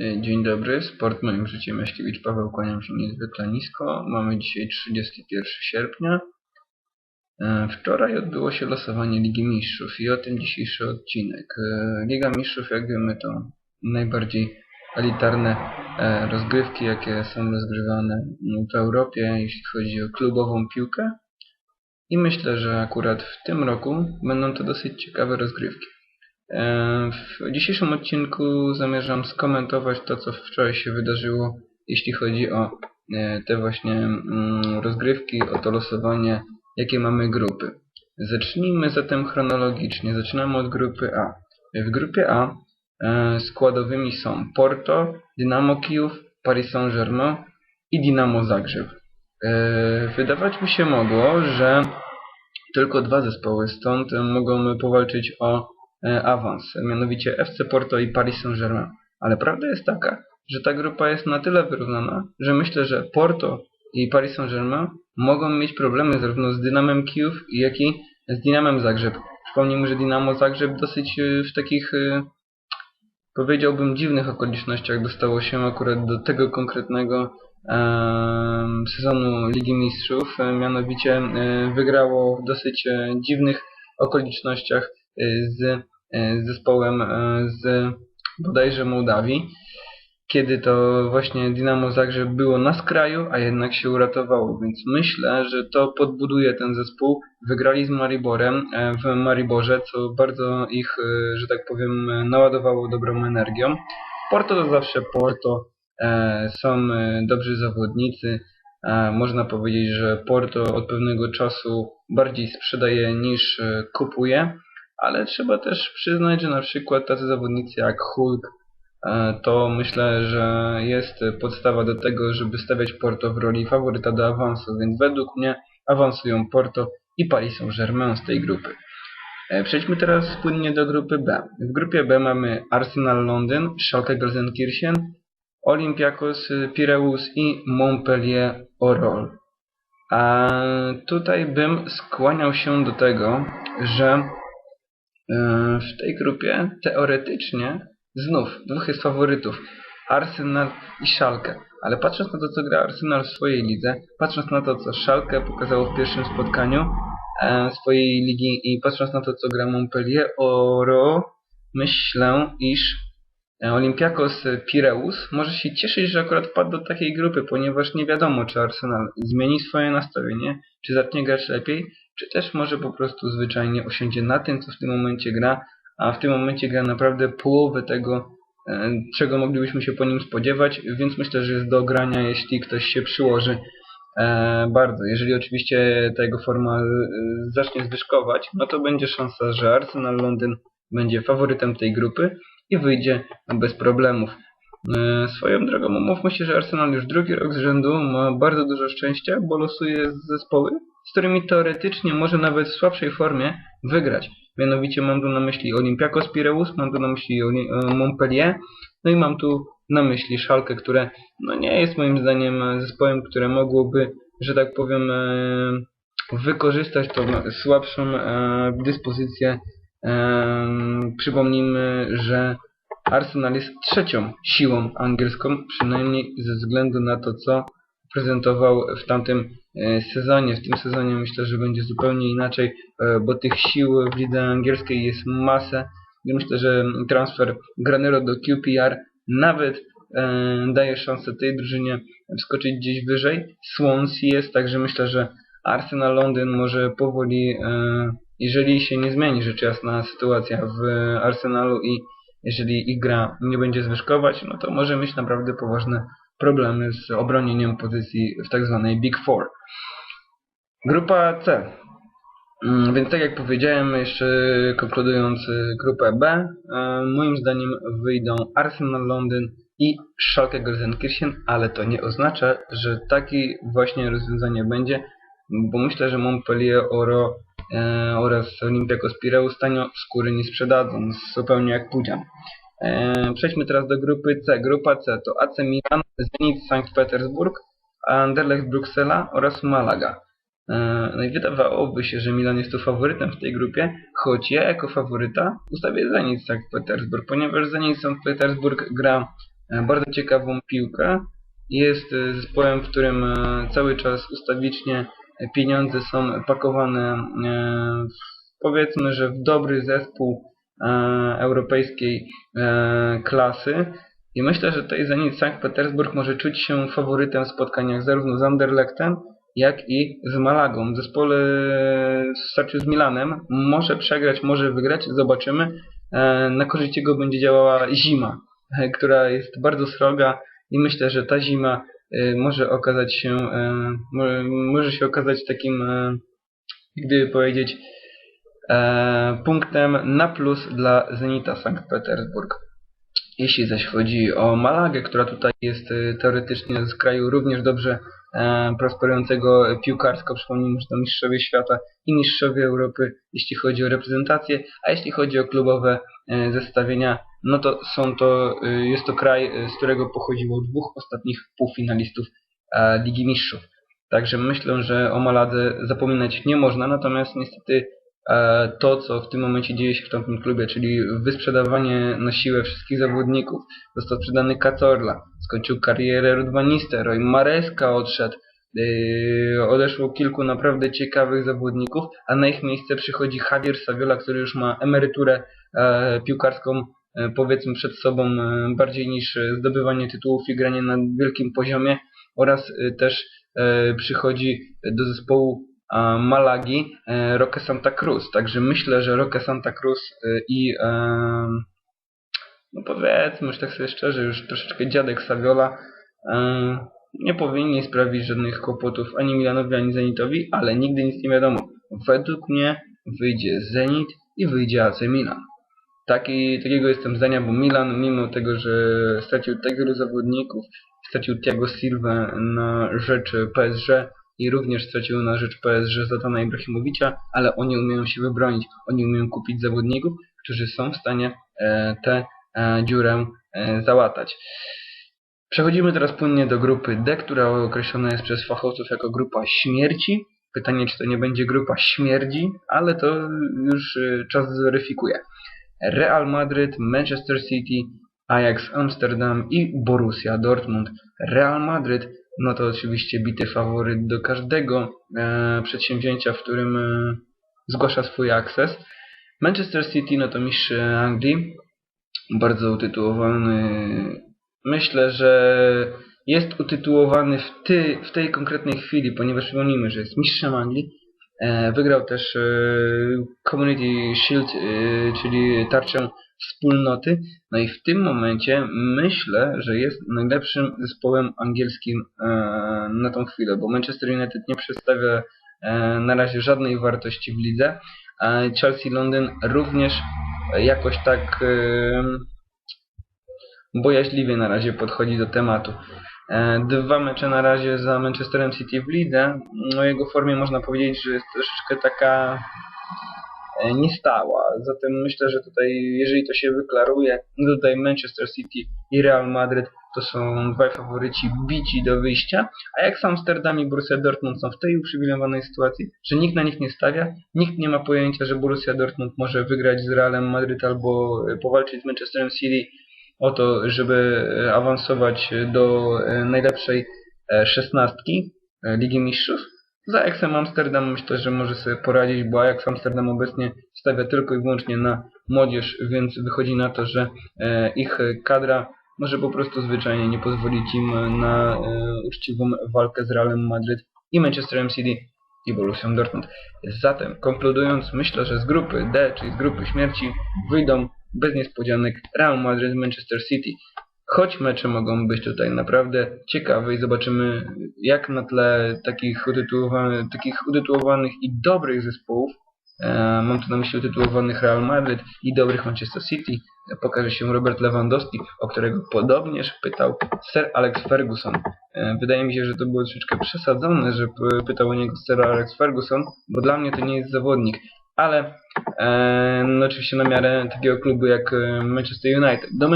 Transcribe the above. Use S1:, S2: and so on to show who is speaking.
S1: E, Dzień dobry, sport moim życiem Jaśkiewicz Paweł, kłaniam się niezwykle nisko. Mamy dzisiaj 31 sierpnia. E, Wczoraj odbyło się losowanie Ligi Mistrzów i o tym dzisiejszy odcinek. E, Liga Mistrzów, jak wiemy, to najbardziej elitarne rozgrywki, jakie są rozgrywane w Europie, jeśli chodzi o klubową piłkę. I myślę, że akurat w tym roku będą to dosyć ciekawe rozgrywki. E, W dzisiejszym odcinku zamierzam skomentować to, co wczoraj się wydarzyło, jeśli chodzi o e, te właśnie mm, rozgrywki, o to losowanie, jakie mamy grupy. Zacznijmy zatem chronologicznie. Zaczynamy od grupy A. W grupie A e, składowymi są Porto, Dynamo Kijów, Paris Saint-Germain i Dynamo Zagrzeb. Wydawać by się mogło, że tylko dwa zespoły stąd mogą powalczyć o awans, mianowicie FC Porto i Paris Saint-Germain. Ale prawda jest taka, że ta grupa jest na tyle wyrównana, że myślę, że Porto i Paris Saint-Germain mogą mieć problemy zarówno z Dynamem Kijów, jak i z Dynamem Zagrzeb. Przypomnijmy, że Dynamo Zagrzeb dosyć e, w takich, e, powiedziałbym, dziwnych okolicznościach dostało się akurat do tego konkretnego sezonu Ligi Mistrzów. E, Mianowicie e, wygrało w dosyć e, dziwnych okolicznościach e, z e, zespołem e, z bodajże Mołdawii, kiedy to właśnie Dynamo Zagrzeb było na skraju, a jednak się uratowało, więc myślę, że to podbuduje ten zespół. Wygrali z Mariborem e, w Mariborze, co bardzo ich, e, że tak powiem, e, naładowało dobrą energią. Porto to zawsze Porto, e, są e, dobrzy zawodnicy. E, Można powiedzieć, że Porto od pewnego czasu bardziej sprzedaje niż e, kupuje, ale trzeba też przyznać, że na przykład tacy zawodnicy jak Hulk e, to myślę, że jest podstawa do tego, żeby stawiać Porto w roli faworyta do awansu, więc według mnie awansują Porto i Paris Saint-Germain z tej grupy. E, Przejdźmy teraz płynnie do grupy B. W grupie B mamy Arsenal Londyn, Schalke Gelsenkirchen, Olympiakos y, Pireus i Montpellier Orol. A tutaj bym skłaniał się do tego, że e, w tej grupie teoretycznie znów dwóch jest faworytów. Arsenal i Schalke. Ale patrząc na to, co gra Arsenal w swojej lidze, patrząc na to, co Schalke pokazało w pierwszym spotkaniu e, swojej ligi i patrząc na to, co gra Montpellier Oro, myślę, iż E, Olympiakos Pireus może się cieszyć, że akurat wpadł do takiej grupy, ponieważ nie wiadomo, czy Arsenal zmieni swoje nastawienie, czy zacznie grać lepiej, czy też może po prostu zwyczajnie osiądzie na tym, co w tym momencie gra, a w tym momencie gra naprawdę połowę tego, e, czego moglibyśmy się po nim spodziewać, więc myślę, że jest do grania, jeśli ktoś się przyłoży e, bardzo. Jeżeli oczywiście ta jego forma e, zacznie zwyżkować, no to będzie szansa, że Arsenal Londyn będzie faworytem tej grupy i wyjdzie bez problemów. Swoją drogą umówmy się, że Arsenal już drugi rok z rzędu ma bardzo dużo szczęścia, bo losuje z zespoły, z którymi teoretycznie może nawet w słabszej formie wygrać. Mianowicie mam tu na myśli Olympiakos Pireus, mam tu na myśli e, Montpellier, no i mam tu na myśli Schalke, które no nie jest moim zdaniem zespołem, które mogłoby, że tak powiem, e, wykorzystać tą słabszą e, dyspozycję przypomnijmy, że Arsenal jest trzecią siłą angielską, przynajmniej ze względu na to, co prezentował w tamtym e, sezonie. W tym sezonie myślę, że będzie zupełnie inaczej, e, bo tych sił w lidze angielskiej jest masę. I myślę, że transfer Granero do QPR nawet e, daje szansę tej drużynie wskoczyć gdzieś wyżej. Swansea jest, także myślę, że Arsenal Londyn może powoli jeżeli się nie zmieni rzecz jasna sytuacja w Arsenalu i jeżeli ich gra nie będzie zwyżkować, no to może mieć naprawdę poważne problemy z obronieniem pozycji w tak zwanej Big Four. Grupa C. Mm, Więc tak jak powiedziałem, jeszcze konkludując y, grupę B, e, moim zdaniem wyjdą Arsenal Londyn i Schalke Gelsenkirchen, ale to nie oznacza, że takie właśnie rozwiązanie będzie, bo myślę, że Montpellier Oro e, oraz Olympiakos Pireus tanio skóry nie sprzedadzą, zupełnie jak Pudzian. E, przejdźmy teraz do grupy C. Grupa C to AC Milan, Zenit Sankt Petersburg, Anderlecht Bruksela oraz Malaga. E, No i wydawałoby się, że Milan jest tu faworytem w tej grupie, choć ja jako faworyta ustawię Zenit Sankt Petersburg, ponieważ Zenit Sankt Petersburg gra e, bardzo ciekawą piłkę. Jest e, zespołem, w którym e, cały czas ustawicznie pieniądze są pakowane e, w, powiedzmy, że w dobry zespół europejskiej e, klasy. I myślę, że tutaj Zenit Sankt Petersburg może czuć się faworytem w spotkaniach zarówno z Anderlechtem, jak i z Malagą. W zespole w starciu z Milanem może przegrać, może wygrać, zobaczymy. E, Na korzyść jego będzie działała zima, e, która jest bardzo sroga i myślę, że ta zima e, może okazać się, e, mo- może się okazać takim, e, gdyby powiedzieć, e, punktem na plus dla Zenita Sankt Petersburg. Jeśli zaś chodzi o Malagę, która tutaj jest e, teoretycznie z kraju również dobrze e, prosperującego piłkarsko, przypomnijmy, że to mistrzowie świata i mistrzowie Europy, jeśli chodzi o reprezentację, a jeśli chodzi o klubowe e, zestawienia, no to są to, e, jest to kraj, e, z którego pochodziło dwóch ostatnich półfinalistów e, Ligi Mistrzów. Także myślę, że o Maladze zapominać nie można, natomiast niestety e, to, co w tym momencie dzieje się w tamtym klubie, czyli wysprzedawanie na siłę wszystkich zawodników. Został sprzedany Cazorla, skończył karierę Ruud van Nistelrooy, Mareska odszedł, yy, odeszło kilku naprawdę ciekawych zawodników, a na ich miejsce przychodzi Javier Saviola, który już ma emeryturę e, piłkarską e, powiedzmy przed sobą e, bardziej niż e, zdobywanie tytułów i granie na wielkim poziomie oraz e, też e, przychodzi do zespołu Malagi e, Roque Santa Cruz. Także myślę, że Roque Santa Cruz e, i e, no powiedzmy już tak sobie szczerze, już troszeczkę dziadek Saviola nie powinni sprawić żadnych kłopotów ani Milanowi, ani Zenitowi, ale nigdy nic nie wiadomo. Według mnie wyjdzie Zenit i wyjdzie AC Milan. Taki, takiego jestem zdania, bo Milan, mimo tego, że stracił tak wielu zawodników, stracił Thiago Silva na rzecz PSG i również stracił na rzecz PSG Zlatana Ibrahimowicza, ale oni umieją się wybronić, oni umieją kupić zawodników, którzy są w stanie e, tę e, dziurę e, załatać. Przechodzimy teraz płynnie do grupy D, która określona jest przez fachowców jako grupa śmierci. Pytanie, czy to nie będzie grupa śmierdzi, ale to już e, czas zweryfikuje. Real Madryt, Manchester City, Ajax Amsterdam i Borussia Dortmund. Real Madryt, no to oczywiście bity faworyt do każdego e, przedsięwzięcia, w którym e, zgłasza swój akces. Manchester City, no to mistrz Anglii, bardzo utytułowany. Myślę, że jest utytułowany w, ty, w tej konkretnej chwili, ponieważ przypomnijmy, że jest mistrzem Anglii. E, wygrał też e, Community Shield, e, czyli tarczę wspólnoty. No i w tym momencie myślę, że jest najlepszym zespołem angielskim na tą chwilę, bo Manchester United nie przedstawia na razie żadnej wartości w lidze, a Chelsea Londyn również jakoś tak bojaźliwie na razie podchodzi do tematu. E, Dwa mecze na razie za Manchesterem City w lidze. O jego formie można powiedzieć, że jest troszeczkę taka e, niestała. Zatem myślę, że tutaj, jeżeli to się wyklaruje, no tutaj Manchester City i Real Madryt to są dwaj faworyci bici do wyjścia, a jak sam Amsterdam i Borussia Dortmund są w tej uprzywilejowanej sytuacji, że nikt na nich nie stawia, nikt nie ma pojęcia, że Borussia Dortmund może wygrać z Realem Madryt albo e, powalczyć z Manchesterem City o to, żeby e, awansować do e, najlepszej e, szesnastki Ligi Mistrzów. Za Ajaxem Amsterdam myślę, że może sobie poradzić, bo Ajax Amsterdam obecnie stawia tylko i wyłącznie na młodzież, więc wychodzi na to, że ich kadra może po prostu zwyczajnie nie pozwolić im na uczciwą walkę z Realem Madryt i Manchesterem City i Borussią Dortmund. Zatem, konkludując, myślę, że z grupy D, czyli z grupy śmierci, wyjdą bez niespodzianek Real Madrid, Manchester City. Choć mecze mogą być tutaj naprawdę ciekawe i zobaczymy jak na tle takich utytułowanych, takich utytułowanych i dobrych zespołów, e, mam tu na myśli utytułowanych Real Madrid i dobrych Manchester City, pokaże się Robert Lewandowski, o którego podobnież pytał Sir Alex Ferguson. E, wydaje mi się, że to było troszeczkę przesadzone, że pytał o niego Sir Alex Ferguson, bo dla mnie to nie jest zawodnik, ale e, oczywiście na miarę takiego klubu jak Manchester United. Do